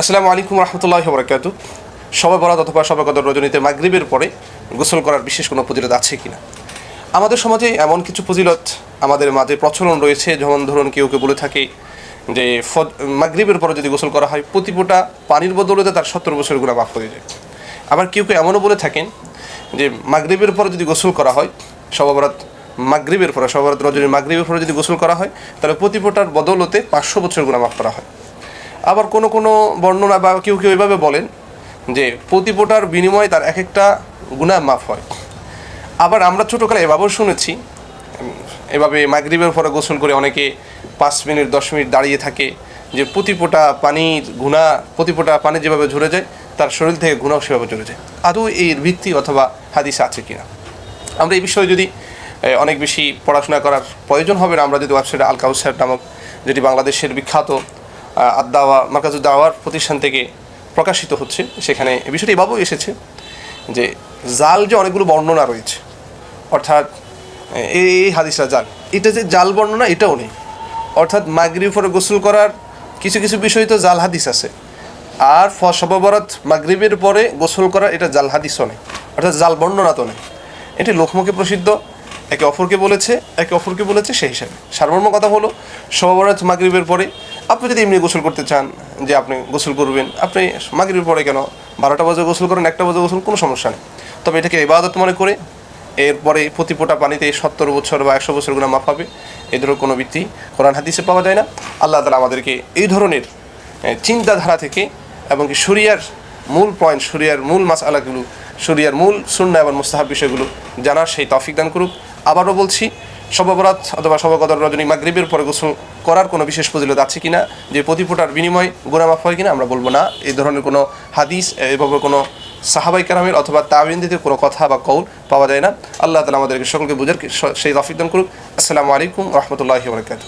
আসসালামু আলাইকুম রহমতুল্লাহ বরকাত সবে বরাত অথবা সবে কদর রজনীতে মাগরিবের পরে গোসল করার বিশেষ কোনো ফজিলত আছে কি না আমাদের সমাজে এমন কিছু ফজিলত আমাদের মাঝে প্রচলন রয়েছে, যেমন ধরুন কেউ কেউ বলে থাকে যে মাগরিবের পরে যদি গোসল করা হয়, প্রতি ফোঁটা পানির বদলতে তার সত্তর বছর গুণা মাফ হয়ে যায়। আবার কেউ কেউ এমনও বলে থাকেন যে মাগরিবের পরে যদি গোসল করা হয় সবাবরাত মাগরিবের পরে সবাবরাত রজনীর মাগরিবের পরে যদি গোসল করা হয়, তাহলে প্রতি ফোঁটার বদলতে পাঁচশো বছর গুণা মাফ করা হয়। আবার কোনো কোনো বর্ণনা বা কেউ কেউ এভাবে বলেন যে প্রতি ফোঁটার বিনিময়ে তার এক একটা গুণা মাফ হয়। আবার আমরা ছোটোকালে এভাবেও শুনেছি, এভাবে মাগরিবের পরে গোসল করে অনেকে পাঁচ মিনিট, দশ মিনিট দাঁড়িয়ে থাকে যে প্রতি ফোঁটা পানির গুণা, প্রতি ফোঁটা পানি যেভাবে ঝরে যায়, তার শরীর থেকে গুণাও সেভাবে ঝরে যায়। আদৌ এর ভিত্তি অথবা হাদিস আছে কিনা? আমরা এই বিষয়ে যদি অনেক বেশি পড়াশোনা করার প্রয়োজন হবে না, আমরা যদি ওয়েবসাইট আল কাউসার নামক যেটি বাংলাদেশের বিখ্যাত আদাওয়া মার্কাজুদ দাওয়ার প্রতিষ্ঠান থেকে প্রকাশিত হচ্ছে। সেখানে বিষয়টি এভাবেও এসেছে যে জাল যে অনেকগুলো বর্ণনা রয়েছে, অর্থাৎ এই হাদিসটা জাল। এটা যে জাল বর্ণনা, এটাও নেই। অর্থাৎ মাগরিব পরে গোসল করার কিছু কিছু বিষয় তো জাল হাদিস আছে। আর সববরাত মাগরিবের পরে গোসল করার এটা জাল হাদিসও নেই। অর্থাৎ জাল বর্ণনা তো নেই। এটি লোকমুখে প্রসিদ্ধ। একে অপরকে বলেছে, একে অপরকে বলেছে সেই হিসাবে। সার্বর্ম কথা হলো, সববরাত মাগরিবের পরে আপনি যদি এমনি গোসল করতে চান, যে আপনি গোসল করবেন, আপনি মাগরিবের পরে কেন বারোটা বাজে গোসল করেন, একটা বাজে গোসল, কোনো সমস্যা নেই। তবে এটাকে ইবাদত মনে করে, এরপরে প্রতি ফোঁটা পানিতে সত্তর বছর বা একশো বছর গুণা মাফ হবে। এদেরও কোনো ভিত্তি কোরআন হাদিসে পাওয়া যায় না। আল্লাহ তালা আমাদেরকে এই ধরনের চিন্তাধারা থেকে এবং কি শরিয়ার মূল পয়েন্ট শরিয়ার মূল মাস আলাগুলো শরিয়ার মূল শূন্য এবং মুস্তাহাব বিষয়গুলো জানার সেই তফিক দান করুক। আবারও বলছি সববরাত অথবা সবকদর রজনী মাগরীবের পরে গোসল করার কোনো বিশেষ ফজিলত আছে কিনা? যে প্রতিফোটার বিনিময় গুণামাফ হয় কিনা আমরা বলব না। এই ধরনের কোনো হাদিস, এভাবে কোনো সাহাবাই কারামের অথবা তাবিন্দিতে কোনো কথা বা কৌল পাওয়া যায় না। আল্লাহ তালা আমাদেরকে সকলকে বুঝার সেই রফিদান করুক। আসসালামু আলাইকুম রহমতুল্লাহ বরকাত